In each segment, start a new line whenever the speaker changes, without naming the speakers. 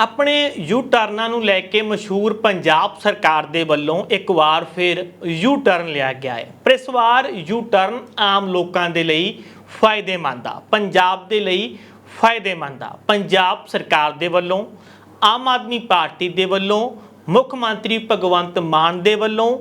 ਆਪਣੇ ਯੂ ਟਰਨਾਂ ਨੂੰ ਲੈ ਕੇ ਮਸ਼ਹੂਰ ਪੰਜਾਬ ਸਰਕਾਰ ਦੇ ਵੱਲੋਂ ਇੱਕ ਵਾਰ ਫਿਰ ਯੂ ਟਰਨ ਲਿਆ ਗਿਆ ਹੈ। ਪਰ ਇਸ ਵਾਰ ਯੂ ਟਰਨ ਆਮ ਲੋਕਾਂ ਦੇ ਲਈ ਫਾਇਦੇਮੰਦ ਆ। ਪੰਜਾਬ ਦੇ ਲਈ ਫਾਇਦੇਮੰਦ ਆ। ਪੰਜਾਬ ਸਰਕਾਰ ਦੇ ਵੱਲੋਂ, ਆਮ ਆਦਮੀ ਪਾਰਟੀ ਦੇ ਵੱਲੋਂ, ਮੁੱਖ ਮੰਤਰੀ ਭਗਵੰਤ ਮਾਨ ਦੇ ਵੱਲੋਂ,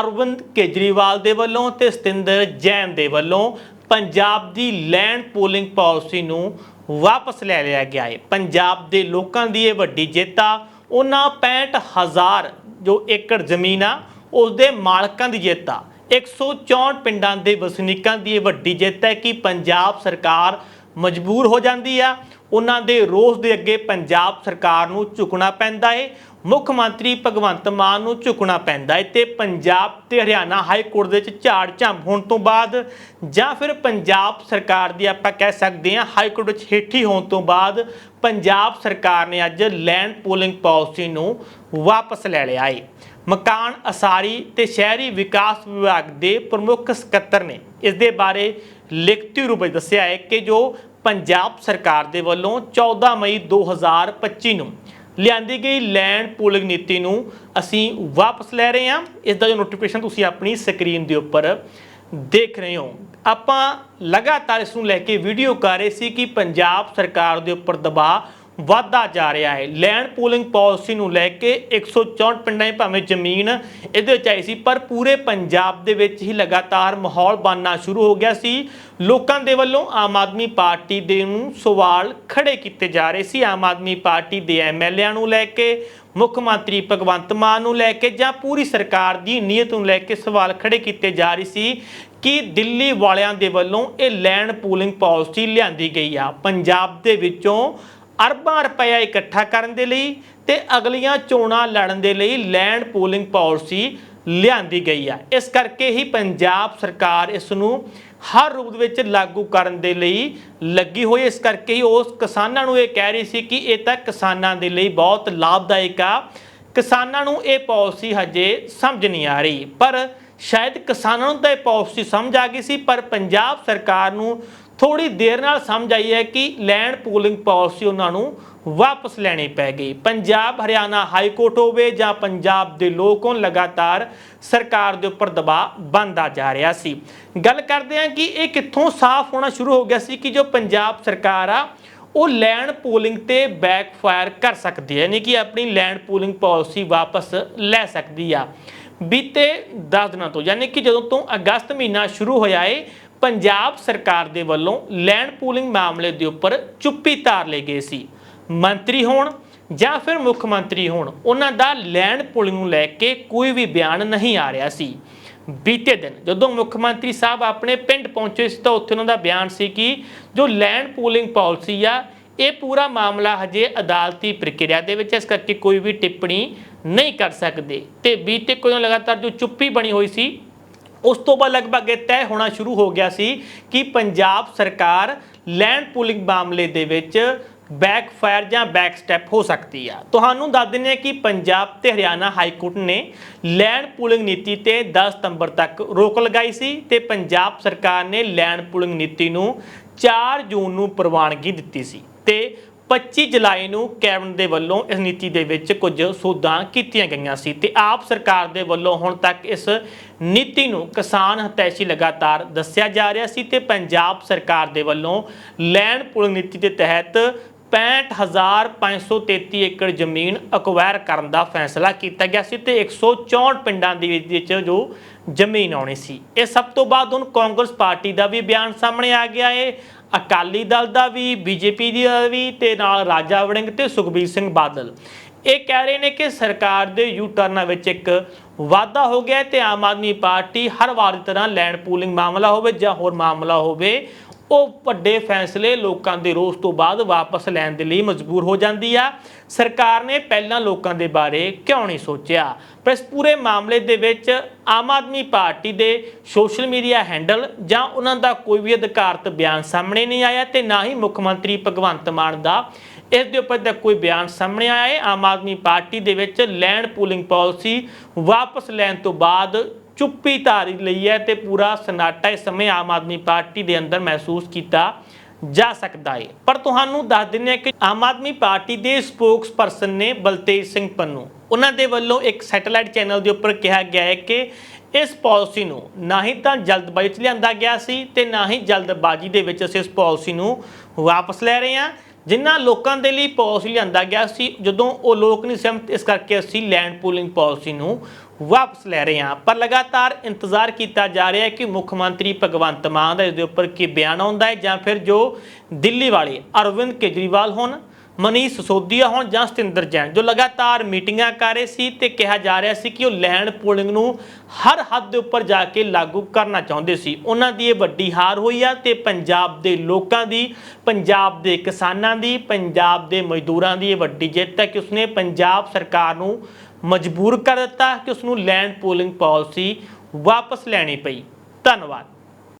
ਅਰਵਿੰਦ ਕੇਜਰੀਵਾਲ ਦੇ ਵੱਲੋਂ ਤੇ ਸਤਿੰਦਰ ਜੈਨ ਦੇ ਵੱਲੋਂ ਪੰਜਾਬ ਦੀ ਲੈਂਡ ਪੂਲਿੰਗ ਪਾਲਿਸੀ ਨੂੰ ਵਾਪਸ ਲੈ ਲਿਆ ਗਿਆ ਹੈ ਪੰਜਾਬ ਦੇ ਲੋਕਾਂ ਦੀ ਇਹ ਵੱਡੀ ਜਿੱਤ ਆ। ਉਹਨਾਂ 65000 ਜੋ ਏਕੜ ਜ਼ਮੀਨ ਆ ਉਸ ਦੇ ਮਾਲਕਾਂ ਦੀ ਜਿੱਤ ਆ। 164 ਪਿੰਡਾਂ ਦੇ ਵਸਨੀਕਾਂ ਦੀ ਇਹ ਵੱਡੀ ਜਿੱਤ ਹੈ ਕਿ ਪੰਜਾਬ ਸਰਕਾਰ ਮਜਬੂਰ ਹੋ ਜਾਂਦੀ ਆ। ਉਹਨਾਂ ਦੇ ਰੋਸ ਦੇ ਅੱਗੇ ਪੰਜਾਬ ਸਰਕਾਰ ਨੂੰ ਝੁਕਣਾ ਪੈਂਦਾ ਹੈ ਮੁੱਖ ਮੰਤਰੀ ਭਗਵੰਤ ਮਾਨ ਨੂੰ ਝੁਕਣਾ ਪੈਂਦਾ ਹੈ ਤੇ ਪੰਜਾਬ ਤੇ ਹਰਿਆਣਾ ਹਾਈ ਕੋਰਟ ਦੇ ਵਿੱਚ ਝਾੜ ਝੰਬ ਹੋਣ ਤੋਂ ਬਾਅਦ ਜਾਂ ਫਿਰ ਪੰਜਾਬ ਸਰਕਾਰ ਦੀ ਆਪਾਂ ਕਹਿ ਸਕਦੇ ਹਾਂ ਹਾਈ ਕੋਰਟ ਵਿੱਚ ਹੇਠੀ ਹੋਣ ਤੋਂ ਬਾਅਦ ਪੰਜਾਬ ਸਰਕਾਰ ਨੇ ਅੱਜ ਲੈਂਡ ਪੂਲਿੰਗ ਪਾਲਿਸੀ ਨੂੰ ਵਾਪਸ ਲੈ ਲਿਆ ਹੈ ਮਕਾਨ ਅਸਾਰੀ ਤੇ ਸ਼ਹਿਰੀ ਵਿਕਾਸ ਵਿਭਾਗ ਦੇ ਪ੍ਰਮੁੱਖ ਸਕੱਤਰ ਨੇ ਇਸ ਦੇ ਬਾਰੇ ਲਿਖਤੀ ਰੂਪ ਵਿੱਚ ਦੱਸਿਆ ਹੈ ਕਿ ਜੋ ਪੰਜਾਬ ਸਰਕਾਰ ਦੇ ਵੱਲੋਂ 14 ਮਈ 2025 ਨੂੰ ਲਿਆਂਦੀ ਗਈ ਲੈਂਡ ਪੂਲਿੰਗ ਨੀਤੀ ਨੂੰ ਅਸੀਂ ਵਾਪਸ ਲੈ ਰਹੇ ਹਾਂ। ਇਸ ਦਾ ਜੋ ਨੋਟੀਫਿਕੇਸ਼ਨ ਤੁਸੀਂ ਆਪਣੀ ਸਕਰੀਨ ਦੇ ਉੱਪਰ ਦੇਖ ਰਹੇ ਹੋ। ਆਪਾਂ ਲਗਾਤਾਰ ਇਸ ਨੂੰ ਲੈ ਕੇ ਵੀਡੀਓ ਕਰ ਰਹੇ ਸੀ ਕਿ ਪੰਜਾਬ ਸਰਕਾਰ ਦੇ ਉੱਪਰ ਦਬਾਅ ਵਧਦਾ ਜਾ ਰਿਹਾ ਹੈ। ਲੈਂਡ ਪੂਲਿੰਗ ਪਾਲਿਸੀ ਨੂੰ ਲੈ ਕੇ 164 ਪਿੰਡਾਂ 'ਚ ਭਾਵੇਂ ਜ਼ਮੀਨ ਇਹਦੇ ਵਿੱਚ ਆਈ ਸੀ, ਪਰ ਪੂਰੇ ਪੰਜਾਬ ਦੇ ਵਿੱਚ ਹੀ ਲਗਾਤਾਰ ਮਾਹੌਲ ਬਣਨਾ ਸ਼ੁਰੂ ਹੋ ਗਿਆ ਸੀ। ਲੋਕਾਂ ਦੇ ਵੱਲੋਂ ਆਮ ਆਦਮੀ ਪਾਰਟੀ ਦੇ ਨੂੰ ਸਵਾਲ ਖੜੇ ਕੀਤੇ ਜਾ ਰਹੇ ਸੀ। ਆਮ ਆਦਮੀ ਪਾਰਟੀ ਦੇ ਐਮਐਲਏਆਂ ਨੂੰ ਲੈ ਕੇ, ਮੁੱਖ ਮੰਤਰੀ ਭਗਵੰਤ ਮਾਨ ਨੂੰ ਲੈ ਕੇ ਜਾਂ ਪੂਰੀ ਸਰਕਾਰ ਦੀ ਨੀਅਤ ਨੂੰ ਲੈ ਕੇ ਸਵਾਲ ਖੜੇ ਕੀਤੇ ਜਾ ਰਹੇ ਸੀ ਕਿ ਦਿੱਲੀ ਵਾਲਿਆਂ ਦੇ ਵੱਲੋਂ ਇਹ ਲੈਂਡ ਪੂਲਿੰਗ ਪਾਲਿਸੀ ਲਿਆਂਦੀ ਗਈ ਆ। ਪੰਜਾਬ ਦੇ ਵਿੱਚੋਂ ਅਰਬਾਂ ਰੁਪਇਆ ਇਕੱਠਾ ਕਰਨ ਦੇ ਲਈ ਤੇ ਅਗਲੀਆਂ ਚੋਣਾਂ ਲੜਨ ਦੇ ਲਈ ਲੈਂਡ ਪੂਲਿੰਗ ਪਾਲਿਸੀ ਲਿਆਂਦੀ ਗਈ ਆ। ਇਸ ਕਰਕੇ ਹੀ ਪੰਜਾਬ ਸਰਕਾਰ ਇਸ ਨੂੰ ਹਰ ਰੂਪ ਵਿੱਚ ਲਾਗੂ ਕਰਨ ਦੇ ਲਈ ਲੱਗੀ ਹੋਈ ਇਸ ਕਰਕੇ ਹੀ ਉਸ ਕਿਸਾਨਾਂ ਨੂੰ ਇਹ ਕਹਿ ਰਹੀ ਸੀ ਕਿ ਇਹ ਤਾਂ ਕਿਸਾਨਾਂ ਦੇ ਲਈ ਬਹੁਤ ਲਾਭਦਾਇਕ ਆ। ਕਿਸਾਨਾਂ ਨੂੰ ਇਹ ਪਾਲਿਸੀ ਹਜੇ ਸਮਝ ਨਹੀਂ ਆ ਰਹੀ। ਪਰ ਸ਼ਾਇਦ ਕਿਸਾਨਾਂ ਨੂੰ ਤਾਂ ਇਹ ਪਾਲਿਸੀ ਸਮਝ ਆ ਗਈ ਸੀ, ਪਰ ਪੰਜਾਬ ਸਰਕਾਰ ਨੂੰ ਥੋੜੀ ਦੇਰ ਨਾਲ ਸਮਝ ਆਈ ਹੈ ਕਿ ਲੈਂਡ ਪੂਲਿੰਗ ਪਾਲਿਸੀ ਉਹਨਾਂ ਨੂੰ ਵਾਪਸ ਲੈਣੀ ਪੈ ਗਈ। ਪੰਜਾਬ, ਹਰਿਆਣਾ ਹਾਈ ਕੋਰਟ ਹੋਵੇ ਜਾਂ ਪੰਜਾਬ ਦੇ ਲੋਕ ਹੋਣ, ਲਗਾਤਾਰ ਸਰਕਾਰ ਦੇ ਉੱਪਰ ਦਬਾਅ ਬਣਦਾ ਜਾ ਰਿਹਾ ਸੀ। ਗੱਲ ਕਰਦੇ ਹਾਂ ਕਿ ਇਹ ਕਿੱਥੋਂ ਸਾਫ਼ ਹੋਣਾ ਸ਼ੁਰੂ ਹੋ ਗਿਆ ਸੀ ਕਿ ਜੋ ਪੰਜਾਬ ਸਰਕਾਰ ਆ, ਉਹ ਲੈਂਡ ਪੂਲਿੰਗ ਤੇ ਬੈਕਫਾਇਰ ਕਰ ਸਕਦੀ ਹੈ, ਯਾਨੀ ਕਿ ਆਪਣੀ ਲੈਂਡ ਪੂਲਿੰਗ ਪਾਲਿਸੀ ਵਾਪਸ ਲੈ ਸਕਦੀ ਆ। ਬੀਤੇ 10 ਦਿਨਾਂ ਤੋਂ, ਯਾਨੀ ਕਿ ਜਦੋਂ ਤੋਂ ਅਗਸਤ ਮਹੀਨਾ ਸ਼ੁਰੂ ਹੋਇਆ ਏ ਪੰਜਾਬ ਸਰਕਾਰ ਦੇ ਵੱਲੋਂ ਲੈਂਡ ਪੂਲਿੰਗ ਮਾਮਲੇ ਦੇ ਉੱਪਰ ਚੁੱਪੀ ਧਾਰ ਲਈ ਗਈ ਸੀ। ਮੰਤਰੀ ਹੋਣ ਜਾਂ ਫਿਰ ਮੁੱਖ ਮੰਤਰੀ ਹੋਣ, ਉਹਨਾਂ ਦਾ ਲੈਂਡ ਪੂਲਿੰਗ ਨੂੰ ਲੈ ਕੇ ਕੋਈ ਵੀ ਬਿਆਨ ਨਹੀਂ ਆ ਰਿਹਾ ਸੀ। ਬੀਤੇ ਦਿਨ ਜਦੋਂ ਮੁੱਖ ਮੰਤਰੀ ਸਾਹਿਬ ਆਪਣੇ ਪਿੰਡ ਪਹੁੰਚੇ ਸੀ ਤਾਂ ਉੱਥੇ ਉਹਨਾਂ ਦਾ ਬਿਆਨ ਸੀ ਕਿ ਜੋ ਲੈਂਡ ਪੂਲਿੰਗ ਪਾਲਿਸੀ ਆ, ਇਹ ਪੂਰਾ ਮਾਮਲਾ ਹਜੇ ਅਦਾਲਤੀ ਪ੍ਰਕਿਰਿਆ ਦੇ ਵਿੱਚ ਇਸ ਕਰਕੇ ਕੋਈ ਵੀ ਟਿੱਪਣੀ ਨਹੀਂ ਕਰ ਸਕਦੇ। ਤੇ ਬੀਤੇ ਕੋਈ ਲਗਾਤਾਰ ਜੋ ਚੁੱਪੀ ਬਣੀ ਹੋਈ ਸੀ ਉਸ ਤੋਂ ਬਾਅਦ ਲਗਭਗ ਇਹ ਤੈਅ ਹੋਣਾ ਸ਼ੁਰੂ ਹੋ ਗਿਆ ਸੀ ਕਿ ਪੰਜਾਬ ਸਰਕਾਰ ਲੈਂਡ ਪੂਲਿੰਗ ਮਾਮਲੇ ਦੇ ਵਿੱਚ ਬੈਕਫਾਇਰ ਜਾਂ ਬੈਕ ਸਟੈਪ ਹੋ ਸਕਦੀ ਆ। ਤੁਹਾਨੂੰ ਦੱਸ ਦਿੰਦੇ ਹਾਂ ਕਿ ਪੰਜਾਬ ਤੇ ਹਰਿਆਣਾ ਹਾਈ ਕੋਰਟ ਨੇ ਲੈਂਡ ਪੂਲਿੰਗ ਨੀਤੀ ਤੇ 10 ਸਤੰਬਰ ਤੱਕ ਰੋਕ ਲਗਾਈ ਸੀ ਤੇ ਪੰਜਾਬ ਸਰਕਾਰ ਨੇ ਲੈਂਡ ਪੂਲਿੰਗ ਨੀਤੀ ਨੂੰ 4 ਜੂਨ ਨੂੰ ਪ੍ਰਵਾਨਗੀ ਦਿੱਤੀ ਸੀ ਤੇ 25 ਜੁਲਾਈ ਨੂੰ ਕੈਬਨਿਟ ਦੇ ਵੱਲੋਂ ਇਸ ਨੀਤੀ ਦੇ ਵਿੱਚ ਕੁਝ ਸੋਧਾਂ ਕੀਤੀਆਂ ਗਈਆਂ ਸੀ ਤੇ ਆਪ ਸਰਕਾਰ ਦੇ ਵੱਲੋਂ ਹੁਣ ਤੱਕ ਇਸ ਨੀਤੀ ਨੂੰ ਕਿਸਾਨ ਹਤੈਸ਼ੀ ਲਗਾਤਾਰ ਦੱਸਿਆ ਜਾ ਰਿਹਾ ਸੀ ਤੇ ਪੰਜਾਬ ਸਰਕਾਰ ਦੇ ਵੱਲੋਂ ਲੈਂਡ ਪੂਲਿੰਗ ਨੀਤੀ ਦੇ ਤਹਿਤ 65533 ਏਕੜ ਜ਼ਮੀਨ ਅਕਵਾਇਰ ਕਰਨ ਦਾ ਫੈਸਲਾ ਕੀਤਾ ਗਿਆ ਸੀ ਤੇ 164 ਪਿੰਡਾਂ ਦੇ ਵਿੱਚ ਜੋ ਜ਼ਮੀਨ ਆਉਣੀ ਸੀ। ਇਹ ਸਭ ਤੋਂ ਬਾਅਦ ਹੁਣ ਕਾਂਗਰਸ ਪਾਰਟੀ ਦਾ ਵੀ ਬਿਆਨ ਸਾਹਮਣੇ ਆ ਗਿਆ ਹੈ ਅਕਾਲੀ ਦਲ ਦਾ ਵੀ, ਬੀਜੇਪੀ ਦਾ ਵੀ ਤੇ ਨਾਲ ਰਾਜਾ ਵੜਿੰਗ ਤੇ ਸੁਖਬੀਰ ਸਿੰਘ ਬਾਦਲ। ਇਹ ਕਹਿ ਰਹੇ ਨੇ ਕਿ ਸਰਕਾਰ ਦੇ ਯੂ ਟਰਨਾਂ ਵਿੱਚ ਇੱਕ ਵਾਧਾ ਹੋ ਗਿਆ ਹੈ ਤੇ ਆਮ ਆਦਮੀ ਪਾਰਟੀ ਹਰ ਵਾਰ ਦੀ ਤਰ੍ਹਾਂ ਲੈਂਡ ਪੂਲਿੰਗ ਮਾਮਲਾ ਹੋਵੇ ਜਾਂ ਹੋਰ ਮਾਮਲਾ ਹੋਵੇ, ਉਹ ਵੱਡੇ ਫੈਸਲੇ ਲੋਕਾਂ ਦੇ ਰੋਸ ਤੋਂ ਬਾਅਦ ਵਾਪਸ ਲੈਣ ਦੇ ਲਈ ਮਜਬੂਰ ਹੋ ਜਾਂਦੀ ਆ। ਸਰਕਾਰ ਨੇ ਪਹਿਲਾਂ ਲੋਕਾਂ ਦੇ ਬਾਰੇ ਕਿਉਂ ਨਹੀਂ ਸੋਚਿਆ? ਪਰ ਇਸ ਪੂਰੇ ਮਾਮਲੇ ਦੇ ਵਿੱਚ ਆਮ ਆਦਮੀ ਪਾਰਟੀ ਦੇ ਸੋਸ਼ਲ ਮੀਡੀਆ ਹੈਂਡਲ ਜਾਂ ਉਹਨਾਂ ਦਾ ਕੋਈ ਵੀ ਅਧਿਕਾਰਤ ਬਿਆਨ ਸਾਹਮਣੇ ਨਹੀਂ ਆਇਆ ਤੇ ਨਾ ਹੀ ਮੁੱਖ ਮੰਤਰੀ ਭਗਵੰਤ ਮਾਨ ਦਾ ਇਸ ਦੇ ਉੱਪਰ ਦਾ ਕੋਈ ਬਿਆਨ ਸਾਹਮਣੇ ਆਇਆ ਹੈ। ਆਮ ਆਦਮੀ ਪਾਰਟੀ ਦੇ ਵਿੱਚ ਲੈਂਡ ਪੂਲਿੰਗ ਪਾਲਿਸੀ ਵਾਪਸ ਲੈਣ ਤੋਂ ਬਾਅਦ ਚੁੱਪੀ ਧਾਰੀ ਲਈ ਹੈ ਤੇ ਪੂਰਾ ਸਨਾਟਾ ਇਸ ਸਮੇਂ ਆਮ ਆਦਮੀ ਪਾਰਟੀ ਦੇ ਅੰਦਰ ਮਹਿਸੂਸ ਕੀਤਾ ਜਾ ਸਕਦਾ ਹੈ। ਪਰ ਤੁਹਾਨੂੰ ਦੱਸ ਦਿੰਦੇ ਹਾਂ ਕਿ ਆਮ ਆਦਮੀ ਪਾਰਟੀ ਦੇ ਸਪੋਕਸਪਰਸਨ ਨੇ ਬਲਤੇਜ ਸਿੰਘ ਪੰਨੂ। ਉਹਨਾਂ ਦੇ ਵੱਲੋਂ ਇੱਕ ਸੈਟੇਲਾਈਟ ਚੈਨਲ ਦੇ ਉੱਪਰ ਕਿਹਾ ਗਿਆ ਹੈ ਕਿ ਇਸ ਪਾਲਿਸੀ ਨੂੰ ਨਾ ਹੀ ਤਾਂ ਜਲਦਬਾਜ਼ੀ 'ਚ ਲਿਆਂਦਾ ਗਿਆ ਸੀ ਤੇ ਨਾ ਹੀ ਜਲਦਬਾਜ਼ੀ ਦੇ ਵਿੱਚ ਅਸੀਂ ਇਸ ਪਾਲਿਸੀ ਨੂੰ ਵਾਪਸ ਲੈ ਰਹੇ ਹਾਂ। ਜਿਨ੍ਹਾਂ ਲੋਕਾਂ ਦੇ ਲਈ ਪਾਲਿਸੀ ਲਿਆਂਦਾ ਗਿਆ ਸੀ, ਜਦੋਂ ਉਹ ਲੋਕ ਨਹੀਂ ਸਹਿਮਤ, ਇਸ ਕਰਕੇ ਅਸੀਂ ਲੈਂਡ ਪੂਲਿੰਗ ਪਾਲਿਸੀ ਨੂੰ ਵਾਪਸ ਲੈ ਰਹੇ ਹਾਂ। ਪਰ ਲਗਾਤਾਰ ਇੰਤਜ਼ਾਰ ਕੀਤਾ ਜਾ ਰਿਹਾ ਹੈ ਕਿ ਮੁੱਖ ਮੰਤਰੀ ਭਗਵੰਤ ਮਾਨ ਦਾ ਇਸ ਦੇ ਉੱਪਰ ਕੀ ਬਿਆਨ ਆਉਂਦਾ ਹੈ ਜਾਂ ਫਿਰ ਜੋ ਦਿੱਲੀ ਵਾਲੇ ਅਰਵਿੰਦ ਕੇਜਰੀਵਾਲ ਹੋਣ ਮਨੀਸ਼ ਸਿਸੋਦੀਆ ਹੋਣ ਜਾਂ ਸਤਿੰਦਰ ਜੈਨ, ਜੋ ਲਗਾਤਾਰ ਮੀਟਿੰਗਾਂ ਕਰ ਰਹੇ ਸੀ ਤੇ ਕਿਹਾ ਜਾ ਰਿਹਾ ਸੀ ਕਿ ਉਹ ਲੈਂਡ ਪੂਲਿੰਗ ਨੂੰ ਹਰ ਹੱਦ ਦੇ ਉੱਪਰ ਜਾ ਕੇ ਲਾਗੂ ਕਰਨਾ ਚਾਹੁੰਦੇ ਸੀ। ਉਹਨਾਂ ਦੀ ਇਹ ਵੱਡੀ ਹਾਰ ਹੋਈ ਆ ਤੇ ਪੰਜਾਬ ਦੇ ਲੋਕਾਂ ਦੀ, ਪੰਜਾਬ ਦੇ ਕਿਸਾਨਾਂ ਦੀ, ਪੰਜਾਬ ਦੇ ਮਜ਼ਦੂਰਾਂ ਦੀ ਇਹ ਵੱਡੀ ਜਿੱਤ ਹੈ ਕਿ ਉਸਨੇ ਪੰਜਾਬ ਸਰਕਾਰ ਨੂੰ ਮਜਬੂਰ ਕਰ ਦਿੱਤਾ, ਕਿ ਉਸ ਨੂੰ ਲੈਂਡ ਪੂਲਿੰਗ ਪਾਲਿਸੀ ਵਾਪਸ ਲੈਣੀ ਪਈ। ਧੰਨਵਾਦ।